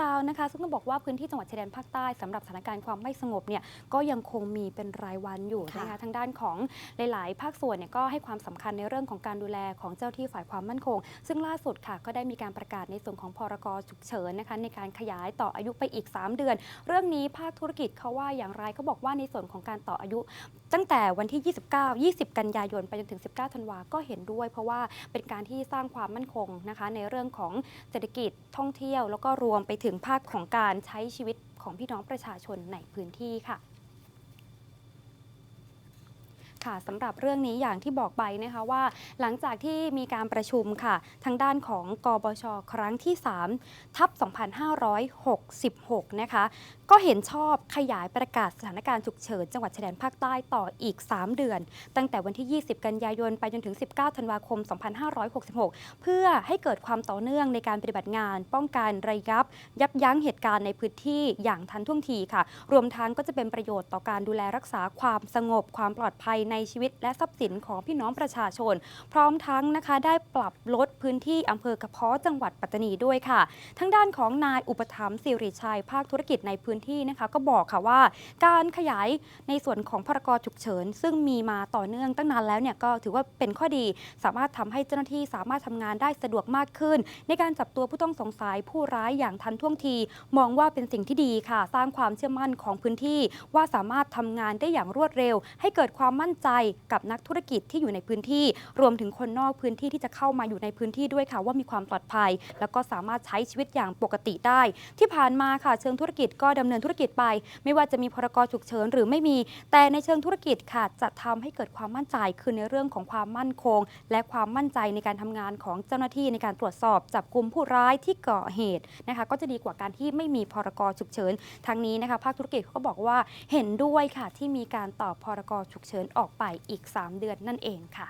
ราวนะคะ ซึ่งต้องบอกว่าพื้นที่จังหวัดชายแดนภาคใต้สำหรับสถานการณ์ความไม่สงบเนี่ยก็ยังคงมีเป็นรายวันอยู่นะคะค่ะทางด้านของหลาย ๆ ภาคส่วนเนี่ยก็ให้ความสำคัญในเรื่องของการดูแลของเจ้าที่ฝ่ายความมั่นคง ซึ่งล่าสุดค่ะก็ได้มีการประกาศในส่วนของพรกฉุกเฉินนะคะในการขยายต่ออายุไปอีก 3 เดือน เรื่องนี้ภาคธุรกิจเขาว่าอย่างไรก็บอกว่าในส่วนของการต่ออายุ ตั้งแต่วันที่ 29 20 กันยายนไปจนถึง 19 ธันวาก็เห็นด้วย เพราะว่าเป็นการที่สร้างความมั่นคงนะคะในเรื่องของเศรษฐกิจท่องเที่ยว แล้วก็รวมไปถึงภาคของการใช้ชีวิตของพี่น้องประชาชนในพื้นที่ค่ะ ค่ะสำหรับเรื่องนี้อย่างที่บอกไปนะคะว่า หลังจากที่มีการประชุมค่ะ ทางด้านของกบช ครั้งที่ 3 ทับ 2566 นะคะ ก็เห็นชอบขยายประกาศสถานการณ์ฉุกเฉินจังหวัดชายแดนภาคใต้ต่ออีก 3 เดือน ตั้งแต่วันที่ 20 กันยายนไปจนถึง 19 ธันวาคม 2566 เพื่อให้เกิดความต่อเนื่องในการปฏิบัติงาน ป้องกันระยับ ยับยั้งเหตุการณ์ในพื้นที่อย่างทันท่วงทีค่ะ รวมทั้งก็จะเป็นประโยชน์ต่อการดูแลรักษาความสงบความปลอดภัยในในชีวิตและทรัพย์สินของพี่น้องประชาชน พร้อมทั้งนะคะได้ปรับลดพื้นที่อำเภอกระเพาะจังหวัดปัตตานีด้วยค่ะ ทั้งด้านของนายอุปถัมภ์สิริชัยภาคธุรกิจในพื้นที่นะคะก็บอกค่ะว่า การขยายในส่วนของพรกฉุกเฉิน ซึ่งมีมาต่อเนื่องตั้งนานแล้วเนี่ยก็ถือว่าเป็นข้อดี สามารถทำให้เจ้าหน้าที่สามารถทำงานได้สะดวกมากขึ้น ในการจับตัวผู้ต้องสงสัยผู้ร้ายอย่างทันท่วงที มองว่าเป็นสิ่งที่ดีค่ะ สร้างความเชื่อมั่นของพื้นที่ ว่าสามารถทำงานได้อย่างรวดเร็ว ให้เกิดความมั่นใจกับนักธุรกิจที่อยู่ในพื้นที่ รวมถึงคนนอกพื้นที่ที่จะเข้ามาอยู่ในพื้นที่ด้วยค่ะ ว่ามีความปลอดภัย แล้วก็สามารถใช้ชีวิตอย่างปกติได้ ที่ผ่านมาค่ะ เชิงธุรกิจก็ดำเนินธุรกิจไป ไม่ว่าจะมีพรกฉุกเฉินหรือไม่มี แต่ในเชิงธุรกิจค่ะจะทำให้เกิดความมั่นใจคือในเรื่องของความมั่นคง และความมั่นใจในการทำงานของเจ้าหน้าที่ในการตรวจสอบจับกลุ่มผู้ร้ายที่ก่อเหตุนะคะก็จะดีกว่าการที่ไม่มีพรกฉุกเฉินทางนี้นะคะภาคธุรกิจเขาก็บอกว่าเห็นด้วยค่ะที่มีการต่อพรกฉุกเฉินออกไปอีก 3 เดือนนั่นเองค่ะ